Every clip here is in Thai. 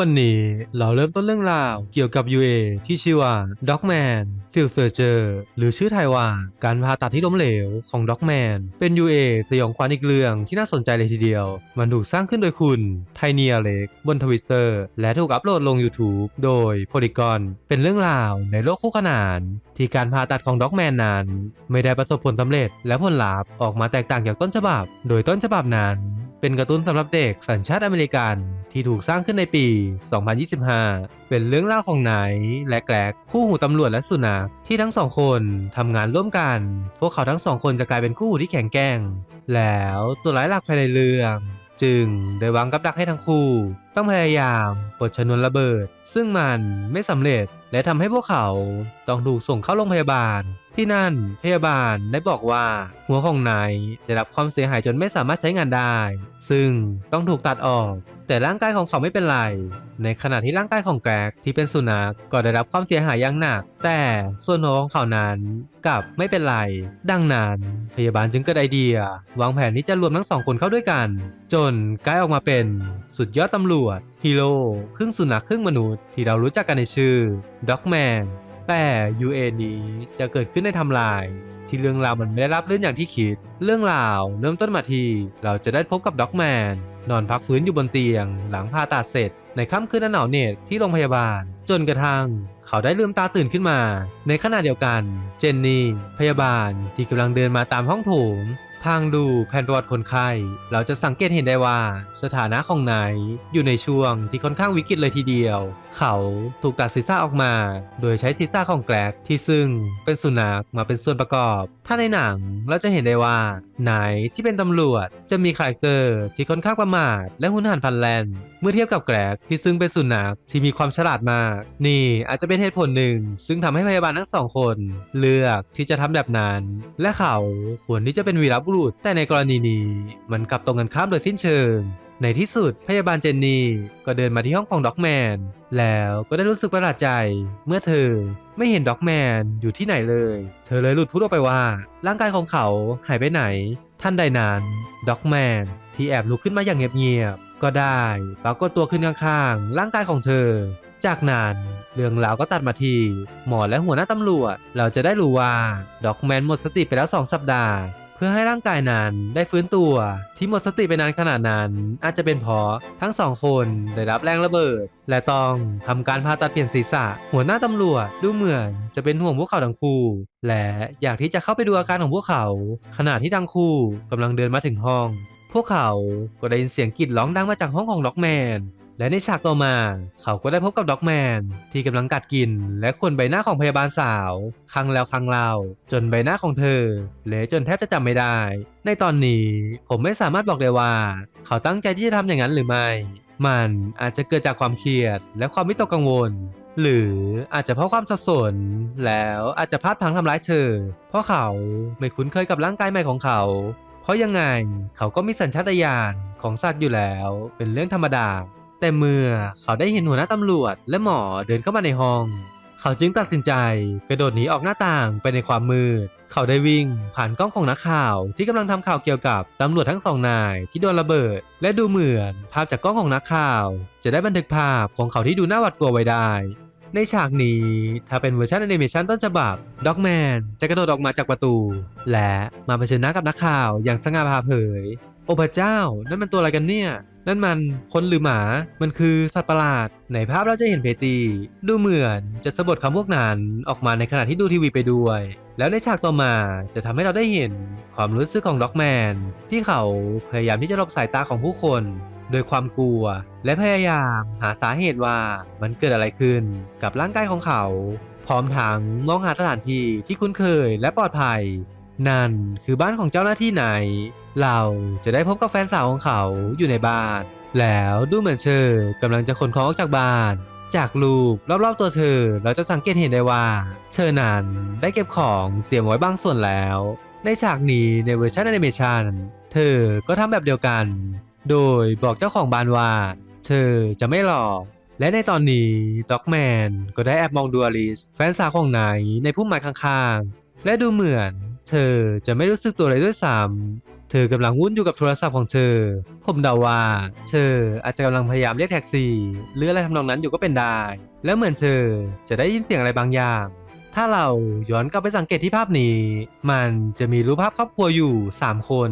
วันนี้เราเริ่มต้นเรื่องราวเกี่ยวกับ UA ที่ชื่อว่า Dogman Field Surger หรือชื่อไทยว่าการผ่าตัดที่ล้มเหลวของ Dogman เป็น UA สยองขวัญอีกเรื่องที่น่าสนใจเลยทีเดียว มันถูกสร้างขึ้นโดยคุณไทเนียเล็กบนทวิสเตอร์และถูกอัปโหลดลง YouTube โดย Polygon เป็นเรื่องราวในโลกคู่ขนาน ที่การผ่าตัดของ Dogman นั้น ไม่ได้ประสบผลสำเร็จ และผลลัพธ์ออกมาแตกต่างจากต้นฉบับ โดยต้นฉบับนั้น เป็นการ์ตูนสำหรับเด็กสัญชาติอเมริกัน ที่ถูกสร้างขึ้นในปี 2025 เป็นเรื่องเล่าของไหนและแกลกคู่หูตำรวจและสุนัขที่ทั้งสองคนทำงานร่วมกัน พวกเขาทั้งสองคนจะกลายเป็นคู่หูที่แข็งแกร่ง แล้วตัวร้ายหลักภายในเรื่อง จึงได้วางกับดักให้ทั้งคู่ ต้องพยายามปลดชนวนระเบิด ซึ่งมันไม่สำเร็จและทำให้พวกเขาต้องถูกส่งเข้าโรงพยาบาล ที่นั่น พยาบาลได้บอกว่า หัวของนายได้รับความเสียหายจนไม่สามารถใช้งานได้ ซึ่งต้องถูกตัดออก แต่ร่างกายของเขาไม่เป็นไร ในขณะที่ร่างกายของแกรกที่เป็นสุนัขก็ได้รับความเสียหายอย่างหนัก แต่ส่วนหัวของเขานั้นกลับไม่เป็นไร ดังนั้น พยาบาลจึงเกิดไอเดีย วางแผนที่จะรวมทั้งสองคนเข้าด้วยกัน จนกลายออกมาเป็นสุดยอดตำรวจฮีโร่ครึ่งสุนัขครึ่งมนุษย์ที่เรารู้จักกันในชื่อด็อกแมน แต่ UA นี้จะเกิดขึ้นในทำลาย ที่เรื่องราวมันไม่ได้รับเรื่องอย่างที่คิด เรื่องราวเริ่มต้นมาที เราจะได้พบกับด็อกแมน นอนพักฟื้นอยู่บนเตียง หลังผ่าตัดเสร็จ ในค่ำคืนอันหนาวเหน็บที่โรงพยาบาล จนกระทั่ง เขาได้ลืมตาตื่นขึ้นมา ในขณะเดียวกัน เจนนี่พยาบาลที่กำลังเดินมาตามห้องโถง ทางดูแผนประวัติคนไข้ เราจะสังเกตเห็นได้ว่า สถานะของนายอยู่ในช่วงที่ค่อนข้างวิกฤตเลยทีเดียว เขาถูกตัดศีรษะออกมา โดยใช้ศีรษะของแกลกที่ซึ่งเป็นสุนัขมาเป็นส่วนประกอบ ถ้าในหนังเราจะเห็นได้ว่านายที่เป็นตำรวจจะมีคาแรคเตอร์ที่ค่อนข้างประมาทและหุนหันพลันแลนเมื่อเทียบกับแกลกที่ซึ่งเป็นสุนัขที่มีความฉลาดมาก นี่อาจจะเป็นเหตุผลหนึ่ง ซึ่งทำให้พยาบาลทั้งสองคน เลือกที่จะทำแบบนั้น และเขาควรที่จะเป็นวีรบุรุษแต่ในกรณีนี้มันกลับตรงกันข้ามโดยสิ้นเชิง ในที่สุดพยาบาลเจนนี่ก็เดินมาที่ห้องของด็อกแมน แล้วก็ได้รู้สึกประหลาดใจ เมื่อเธอไม่เห็นด็อกแมนอยู่ที่ไหนเลย เธอเลยหลุดพูดออกไปว่า ร่างกายของเขาหายไปไหน ท่านใดนั้นด็อกแมนที่แอบลุกขึ้นมาอย่างเงียบๆก็ได้ปรากฏตัวขึ้นข้างๆร่างกายของเธอ จากนั้นเรื่องราวก็ตัดมาที่หมอและหัวหน้าตำรวจ เราจะได้รู้ว่าด็อกแมนหมดสติไปแล้ว 2 สัปดาห์ พื่อให้ร่างกายนั้นได้ฟื้นตัวที่หมดสติไปนานขนาดนั้นอาจจะเป็นเพราะทั้งสองคนได้รับแรงระเบิด และต้องทำการผ่าตัดเปลี่ยนศีรษะ หัวหน้าตำรวจดูเหมือนจะเป็นห่วงพวกเขาทั้งคู่ และอยากที่จะเข้าไปดูอาการของพวกเขา ขณะที่ทั้งคู่กำลังเดินมาถึงห้อง พวกเขาก็ได้ยินเสียงกรีดร้องดังมาจากห้องของด็อกแมน และในฉากต่อมา เขาก็ได้พบกับด็อกแมนที่กำลังกัดกิน และขวนใบหน้าของพยาบาลสาว ครั้งแล้วครั้งเล่าจนใบหน้าของเธอเละจนแทบจะจำไม่ได้ ในตอนนี้ผมไม่สามารถบอกได้ว่า เขาตั้งใจที่จะทำอย่างนั้นหรือไม่ มันอาจจะเกิดจากความเครียด และความวิตกกังวล หรืออาจจะเพราะความสับสน แล้วอาจจะพลาดพลังทำร้ายเธอ เพราะเขาไม่คุ้นเคยกับร่างกายใหม่ของเขาเพราะยังไงเขาก็มีสัญชาตญาณของสัตว์อยู่แล้ว เป็นเรื่องธรรมดา แต่เมื่อเขาได้เห็นหัวหน้าตำรวจและหมอเดินเข้ามาในห้อง เขาจึงตัดสินใจกระโดดหนีออกหน้าต่างไปในความมืด เขาได้วิ่งผ่านกล้องของนักข่าวที่กำลังทำข่าวเกี่ยวกับตำรวจทั้งสองนายที่โดนระเบิด และดูเหมือนภาพจากกล้องของนักข่าว จะได้บันทึกภาพของเขาที่ดูน่าหวาดกลัวไว้ได้ในฉากนี้ถ้าเป็นเวอร์ชันแอนิเมชันต้นฉบับด็อกแมนจะกระโดดออกมาจากประตู และมาเผชิญหน้ากับนักข่าวอย่างสง่าผ่าเผย โอ้พระเจ้า นั่นมันตัวอะไรกันเนี่ย นั่นมันคนหรือหมา มันคือสัตว์ประหลาด ในภาพเราจะเห็นเพตี ดูเหมือนจะสะบดคำพวกนั้นออกมาในขณะที่ดูทีวีไปด้วย แล้วในฉากต่อมาจะทำให้เราได้เห็นความรู้สึกของด็อกแมนที่เขาพยายามที่จะหลบสายตาของผู้คน โดยความกลัว และพยายามหาสาเหตุว่ามันเกิดอะไรขึ้นกับร่างกายของเขา พร้อมทั้งมองหาสถานที่ที่คุ้นเคยและปลอดภัย นั่นคือบ้านของเจ้าหน้าที่ไหน เราจะได้พบกับแฟนสาวของเขาอยู่ในบ้าน แล้วดูเหมือนเธอกำลังจะขนของออกจากบ้าน จากรูปรอบๆตัวเธอ เราจะสังเกตเห็นได้ว่า เธอนั้นได้เก็บของเตรียมไว้บางส่วนแล้ว ในฉากนี้ในเวอร์ชันแอนิเมชันเธอก็ทำแบบเดียวกัน โดยบอกเจ้าของบ้านว่า เธอจะไม่หลอกและในตอนนี้ด็อกแมนก็ได้แอบมองดูอลิสแฟนสาวของไนในพุ่มไม้ข้างๆ และดูเหมือน เธอจะไม่รู้สึกตัวเลยด้วยซ้ำเธอกำลังวุ่นอยู่กับโทรศัพท์ของเธอ ผมเดาว่า เธออาจจะกำลังพยายามเรียกแท็กซี่ หรืออะไรทำนองนั้นอยู่ก็เป็นได้ แล้วเหมือนเธอจะได้ยินเสียงอะไรบางอย่าง ถ้าเราย้อนกลับไปสังเกตที่ภาพนี้ มันจะมีรูปภาพครอบครัวอยู่ 3 คน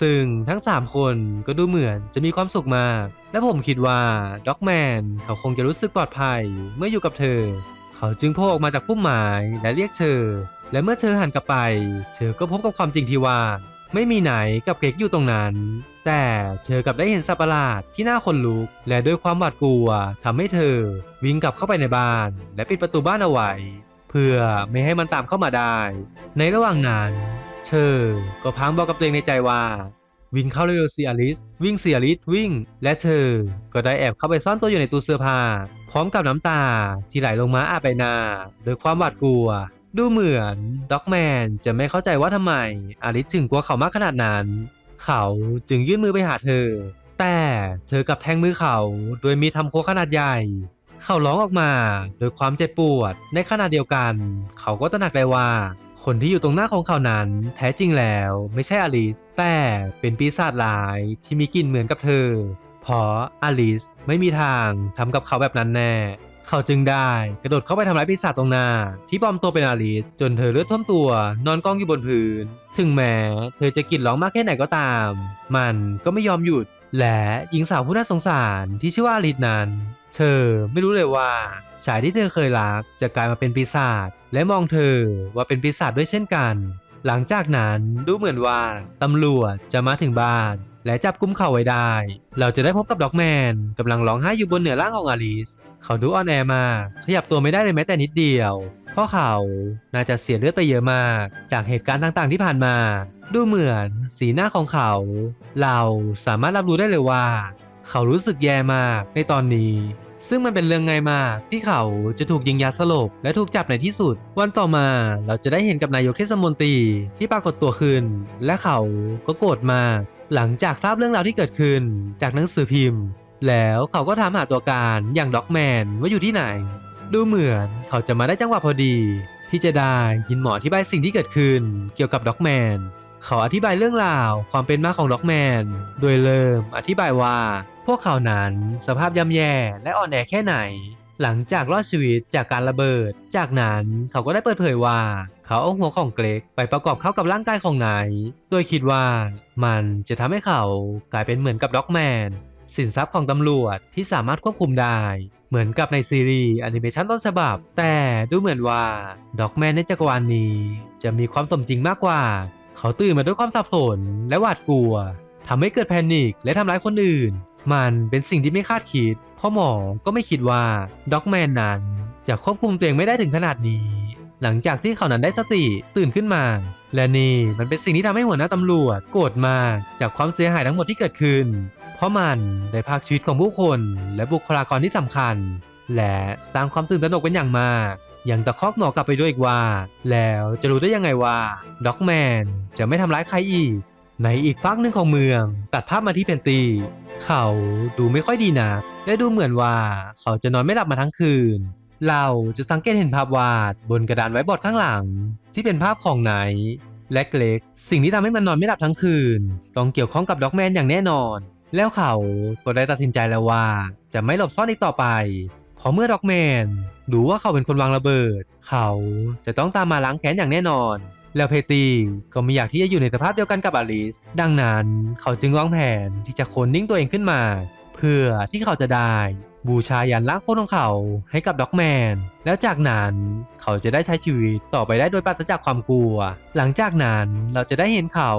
ซึ่งทั้ง 3 คนก็ดูเหมือนจะมีความสุขมาก และผมคิดว่าด็อกแมนเขาคงจะรู้สึกปลอดภัยเมื่ออยู่กับเธอ เขาจึงโผล่ออกมาจากพุ่มไม้และเรียกเธอ และเมื่อเธอหันกลับไป เธอก็พบกับความจริงที่ว่า ไม่มีไหนกับเก๊กอยู่ตรงนั้น แต่เธอกลับได้เห็นสัตว์ประหลาดที่น่าขนลุก และด้วยความหวาดกลัวทำให้เธอ วิ่งกลับเข้าไปในบ้าน และปิดประตูบ้านเอาไว้ เพื่อไม่ให้มันตามเข้ามาได้ ในระหว่างนั้น เธอก็พังบอกกับตัวเองในใจว่าวิ่งเข้าเร็วๆสิอลิสวิ่งสิอลิสวิ่ง และเธอก็ได้แอบเข้าไปซ่อนตัวอยู่ในตู้เสื้อผ้า พร้อมกับน้ำตาที่ไหลลงมาอาบใบหน้าโดยความหวาดกลัว ดูเหมือนด็อกแมนจะไม่เข้าใจว่าทำไมอลิสถึงกลัวเขามากขนาดนั้น เขาจึงยื่นมือไปหาเธอ แต่เธอกลับแทงมือเขาโดยมีทำโคขนาดใหญ่ เขาร้องออกมาโดยความเจ็บปวด ในขณะเดียวกัน เขาก็ตระหนักได้ว่า คนที่อยู่ตรงหน้าของเขานั้น แท้จริงแล้วไม่ใช่อลิส แต่เป็นปีศาจร้ายที่มีกลิ่นเหมือนกับเธอ เพราะอลิสไม่มีทางทำกับเขาแบบนั้นแน่ เขาจึงได้กระโดดเข้าไปทำร้ายปีศาจตรงหน้า ที่ปลอมตัวเป็นอลิส จนเธอเลือดท่วมตัว นอนกองอยู่บนพื้น ถึงแม้เธอจะกรีดร้องมากแค่ไหนก็ตาม มันก็ไม่ยอมหยุด และหญิงสาวผู้น่าสงสารที่ชื่อว่าอลิสนั้น เธอไม่รู้เลยว่าชายที่เธอเคยรักจะกลายมาเป็นปีศาจและมองเธอว่าเป็นปีศาจด้วยเช่นกัน หลังจากนั้นดูเหมือนว่าตำรวจจะมาถึงบ้านและจับกุมเขาไว้ได้ เราจะได้พบกับด็อกแมนกำลังร้องไห้อยู่บนเหนือร่างของอลิส เขาดูอ่อนแอมากขยับตัวไม่ได้เลยแม้แต่นิดเดียว เพราะเขาน่าจะเสียเลือดไปเยอะมาก จากเหตุการณ์ต่างๆที่ผ่านมา ดูเหมือนสีหน้าของเขา เราสามารถรับรู้ได้เลยว่า เขารู้สึกแย่มากในตอนนี้ ซึ่งมันเป็นเรื่องง่ายมากที่เขาจะถูกยิงยาสลบและถูกจับในที่สุด วันต่อมาเราจะได้เห็นกับนายกเทศมนตรีที่ปรากฏตัวขึ้น และเขาก็โกรธมากหลังจากทราบเรื่องราวที่เกิดขึ้นจากหนังสือพิมพ์ แล้วเขาก็ถามหาตัวการอย่างด็อกแมนว่าอยู่ที่ไหน ดูเหมือนเขาจะมาได้จังหวะพอดี ที่จะได้ยินหมออธิบายสิ่งที่เกิดขึ้นเกี่ยวกับด็อกแมนเขาอธิบายเรื่องราวความเป็นมาของด็อกแมนโดยเริ่มอธิบายว่า พวกเขานั้นสภาพย่ำแย่และอ่อนแอแค่ไหน หลังจากรอดชีวิตจากการระเบิด จากนั้นเขาก็ได้เปิดเผยว่า เขาเอาหัวของเกรกไปประกอบเข้ากับร่างกายของนายโดยคิดว่ามันจะทำให้เขากลายเป็นเหมือนกับด็อกแมน สินทรัพย์ของตำรวจที่สามารถควบคุมได้ เหมือนกับในซีรีส์แอนิเมชันต้นฉบับ แต่ดูเหมือนว่าด็อกแมนในจักรวาลนี้ จะมีความสมจริงมากกว่า เขาตื่นมาด้วยความสับสนและหวาดกลัวทำให้เกิดแพนิคและทำร้ายคนอื่น มันเป็นสิ่งที่ไม่คาดคิดเพราะหมอก็ไม่คิดว่าด็อกแมนนั้นจะควบคุมตัวเองไม่ได้ถึงขนาดนี้ หลังจากที่เขานั้นได้สติตื่นขึ้นมา และนี่มันเป็นสิ่งที่ทำให้หัวหน้าตำรวจโกรธมากจากความเสียหายทั้งหมดที่เกิดขึ้น เพราะมันได้พากชีวิตของผู้คนและบุคลากรที่สำคัญ และสร้างความตื่นตระหนกเป็นอย่างมาก ยังตะคอกหมอกลับไปด้วยอีกว่า แล้วจะรู้ได้ยังไงว่าด็อกแมนจะไม่ทำร้ายใครอีก ในอีกฝั่งหนึ่งของเมือง ตัดภาพมาที่เพนตี เขาดูไม่ค่อยดีนะและดูเหมือนว่าเขาจะนอนไม่หลับมาทั้งคืน เราจะสังเกตเห็นภาพวาดบนกระดานไว้บอร์ดข้างหลัง ที่เป็นภาพของไนและเกรกสิ่งที่ทำให้มันนอนไม่หลับทั้งคืน ต้องเกี่ยวข้องกับด็อกแมนอย่างแน่นอน แล้วเขาก็ได้ตัดสินใจแล้วว่า จะไม่หลบซ่อนอีกต่อไป เพราะเมื่อด็อกแมนรู้ว่าเขาเป็นคนวางระเบิด เขาจะต้องตามมาล้างแค้นอย่างแน่นอน แล้วเพตี้ก็ไม่อยากที่จะอยู่ในสภาพเดียวกันกับอลิส ดังนั้นเขาจึงวางแผนที่จะโคนนิ่งตัวเองขึ้นมา เพื่อที่เขาจะได้ บูชายันร่างโคตรของเขาให้กับด็อกแมน แล้วจากนั้นเขาจะได้ใช้ชีวิตต่อไปได้โดยปราศจากความกลัว หลังจากนั้นเราจะได้เห็นเขา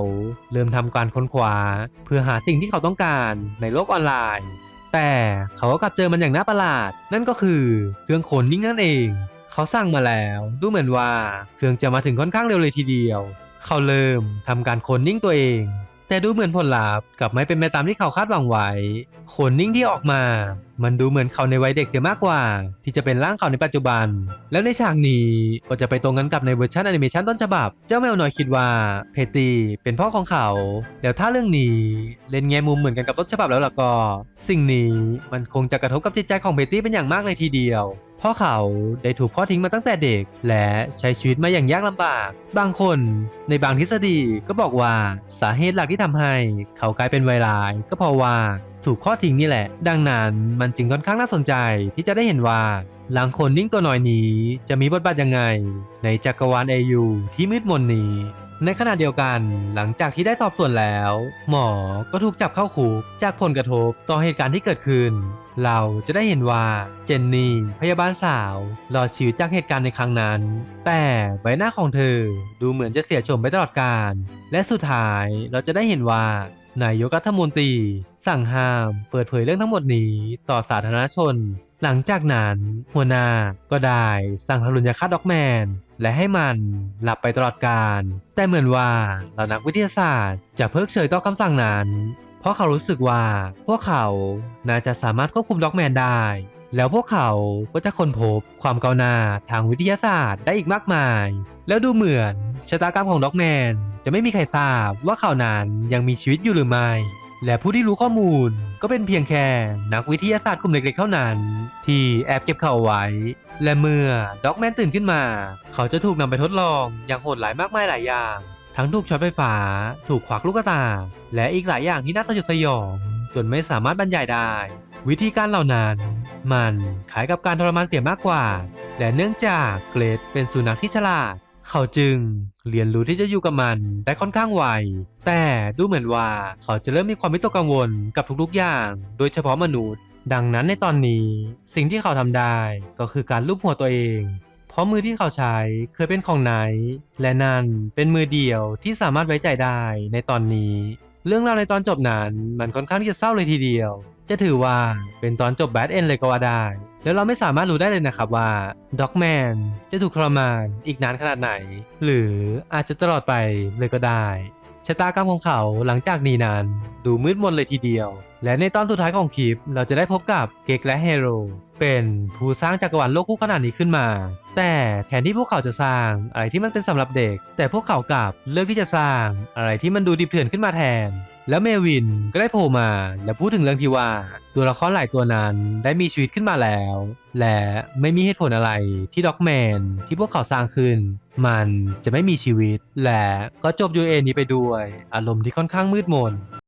เริ่มทำการค้นคว้า เพื่อหาสิ่งที่เขาต้องการในโลกออนไลน์ แต่เขาก็กลับเจอมันอย่างน่าประหลาด นั่นก็คือเครื่องขนนิ่งนั่นเอง เขาสั่งมาแล้วดูเหมือนว่าเครื่องจะมาถึงค่อนข้างเร็วเลยทีเดียว เขาเริ่มทำการโคนนิ่งตัวเอง แต่ดูเหมือนผลลัพธ์กลับไม่เป็นไปตามที่เขาคาดหวังไว้โคนนิ่งที่ออกมา มันดูเหมือนเขาในวัยเด็กเสียมากกว่า ที่จะเป็นร่างเขาในปัจจุบัน แล้วในฉากนี้ก็จะไปตรงกันกับในเวอร์ชันแอนิเมชันต้นฉบับ เจ้าแมวน้อยคิดว่าเพตตี้เป็นพ่อของเขา แล้วถ้าเรื่องนี้เล่นแง่มุมเหมือนกันกับต้นฉบับแล้วล่ะก็ สิ่งนี้มันคงจะกระทบกับจิตใจของเพตตี้เป็นอย่างมากเลยทีเดียว พราะเขาได้ถูกพ่อทิ้งมาตั้งแต่เด็ก และใช้ชีวิตมาอย่างยากลำบาก บางคนในบางทฤษฎีก็บอกว่าสาเหตุหลักที่ทำให้ เขากลายเป็นวัยร้ายก็เพราะว่าถูกพ่อทิ้งนี่แหละ ดังนั้นมันจึงค่อนข้างน่าสนใจที่จะได้เห็นว่าหลังคนนิ่งตัวน้อยนี้จะมีบทบาทยังไง ในจักรวาล AU ที่มืดมนนี้ ในขณะเดียวกันหลังจากที่ได้สอบสวนแล้ว หมอก็ถูกจับเข้าคุกจากผลกระทบต่อเหตุการณ์ที่เกิดขึ้น เราจะได้เห็นว่าเจนนี่พยาบาลสาวรอดชีวิตจากเหตุการณ์ในครั้งนั้น แต่ใบหน้าของเธอดูเหมือนจะเสียชมไปตลอดกาลและสุดท้ายเราจะได้เห็นว่านายกรัฐมนตรี สั่งห้าม เปิดเผยเรื่องทั้งหมดนี้ต่อสาธารณชน หลังจากนั้นหัวหน้าก็ได้สั่งทารุณยฆาตด็อกแมน และให้มันหลับไปตลอดกาลแต่เหมือนว่าเหล่านักวิทยาศาสตร์จะเพิกเฉยต่อคำสั่งนั้น เพราะเขารู้สึกว่าพวกเขาน่าจะสามารถควบคุมด็อกแมนได้ แล้วพวกเขาก็จะค้นพบความก้าวหน้าทางวิทยาศาสตร์ได้อีกมากมาย แล้วดูเหมือนชะตากรรมของด็อกแมนจะไม่มีใครทราบว่าเขานั้นยังมีชีวิตอยู่หรือไม่ และผู้ที่รู้ข้อมูล ก็เป็นเพียงแค่นักวิทยาศาสตร์กลุ่มเล็กๆเท่านั้น ที่แอบเก็บเขาไว้ และเมื่อด็อกแมนตื่นขึ้นมา เขาจะถูกนำไปทดลองอย่างโหดหลายมากมายหลายอย่าง ทั้งถูกช็อตไฟฟ้า ถูกขวักลูกตา และอีกหลายอย่างที่น่าสยดสยอง จนไม่สามารถบรรยายได้ วิธีการเหล่านั้น มันคล้ายกับการทรมานเสียมากกว่า และเนื่องจากเกรดเป็นสุนัขที่ฉลาด เขาจึงเรียนรู้ที่จะอยู่กับมันได้ค่อนข้างไว แต่ดูเหมือนว่าเขาจะเริ่มมีความวิตกกังวลกับทุกๆอย่าง โดยเฉพาะมนุษย์ ดังนั้นในตอนนี้สิ่งที่เขาทำได้ก็คือการลูบหัวตัวเอง เพราะมือที่เขาใช้เคยเป็นของไนท์และนั่นเป็นมือเดียวที่สามารถไว้ใจได้ในตอนนี้ เรื่องราวในตอนจบนั้นมันค่อนข้างที่จะเศร้าเลยทีเดียว จะถือว่าเป็นตอนจบแบดเอนเลยก็ว่าได้ แล้วเราไม่สามารถรู้ได้เลยนะครับว่าด็อกแมนจะถูกทรมานอีกนานขนาดไหน หรืออาจจะตลอดไปเลยก็ได้ชะตากรรมของเขาหลังจากนี้นั้นดูมืดมนเลยทีเดียว และในตอนสุดท้ายของคลิป เราจะได้พบกับเกกและเฮโรเป็นผู้สร้างจักรวาลโลกคู่ขนานนี้ขึ้นมา แต่แทนที่พวกเขาจะสร้างอะไรที่มันเป็นสำหรับเด็ก แต่พวกเขากลับเลือกที่จะสร้างอะไรที่มันดูดิบเถื่อนขึ้นมาแทน แล้วเมวินก็ได้โผล่มาและพูดถึงเรื่องที่ว่าตัวละครหลายตัวนั้นได้มีชีวิตขึ้นมาแล้ว และไม่มีเหตุผลอะไรที่ด็อกแมนที่พวกเขาสร้างขึ้น มันจะไม่มีชีวิต และก็จบยูเอนี้ไปด้วย อารมณ์ที่ค่อนข้างมืดมน